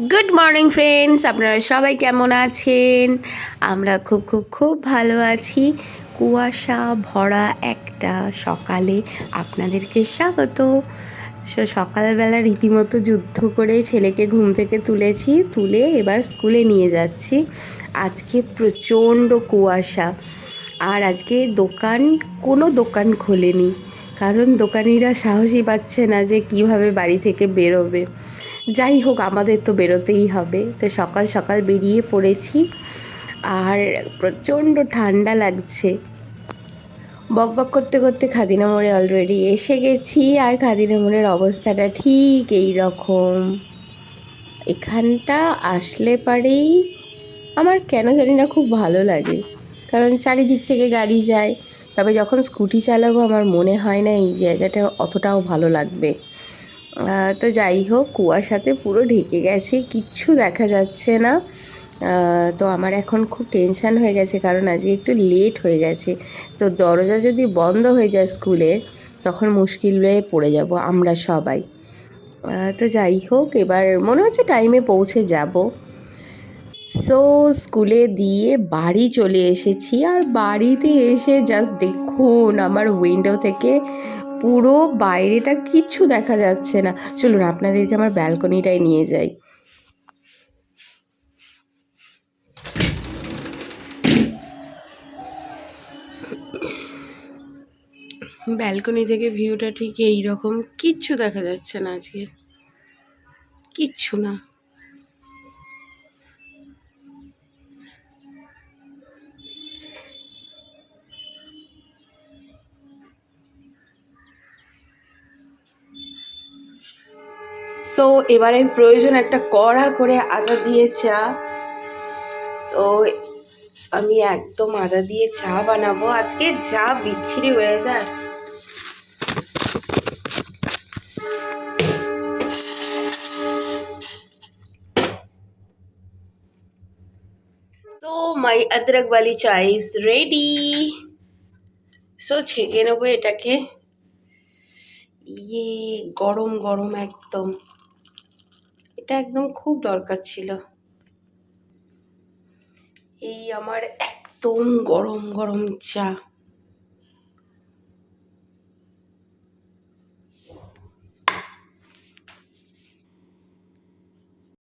Good morning friends আপনারা সবাই কেমন আছেন? আমরা খুব খুব খুব ভালো আছি। কুয়াশা ভরা একটা সকালে আপনাদেরকে স্বাগত। সো, সকালবেলা রীতিমতো যুদ্ধ করে ছেলেকে ঘুম থেকে তুলেছি, তুলে এবার স্কুলে নিয়ে যাচ্ছি। আজকে প্রচণ্ড কুয়াশা। আর আজকে দোকান, কোনো দোকান খোলেনি। কারণ দোকানিরা সাহসই পাচ্ছে না যে কীভাবে বাড়ি থেকে বেরোবে। যাই হোক আমাদের তো বেরোতেই হবে। তো সকাল সকাল বেরিয়ে পড়েছি। আর প্রচণ্ড ঠান্ডা লাগছে। বক বক করতে করতে খাদিনা মোড়ে অলরেডি এসে গেছি। আর খাদিনা মোড়ের অবস্থাটা ঠিক এই রকম এখানটা আসলে পারেই আমার কেন জানি না খুব ভালো লাগে। কারণ চারিদিক থেকে গাড়ি যায়। তবে যখন স্কুটি চালাবো, আমার মনে হয় না এই জায়গাটা অতটাও ভালো লাগবে। তো যাই হোক কুয়াশাতে পুরো ঢেকে গেছে, কিচ্ছু দেখা যাচ্ছে না। তো আমার এখন খুব টেনশান হয়ে গেছে, কারণ আজকে একটু লেট হয়ে গেছে। তো দরজা যদি বন্ধ হয়ে যায় স্কুলের তখন মুশকিল হয়ে পড়ে যাব আমরা সবাই। তো যাই হোক, এবার মনে হচ্ছে টাইমে পৌঁছে যাব। সো স্কুলে দিয়ে বাড়ি চলে এসেছি, আর বাড়িতে এসে জাস্ট দেখুন, আমার উইন্ডো থেকে পুরো বাইরেটা কিচ্ছু দেখা যাচ্ছে না। চলুন, আপনাদেরকে আমার ব্যালকনিটাই নিয়ে যাই। ব্যালকনি থেকে ভিউটা ঠিক এই রকম কিচ্ছু দেখা যাচ্ছে না আজকে। কিচ্ছু না। সো এবারে প্রয়োজন একটা কড়া করে আদা দিয়ে চা। তো আমি একদম আদা দিয়ে চা বানাবো। আজকে যা বিচ্ছিরি ওয়েদার তো মাই আদরক বালি চা ইজ রেডি সো ছেঁকে নেব এটাকে। ইয়ে গরম গরম একদম। এটা একদম খুব দরকার ছিল। এই আমার একদম গরম গরম চা।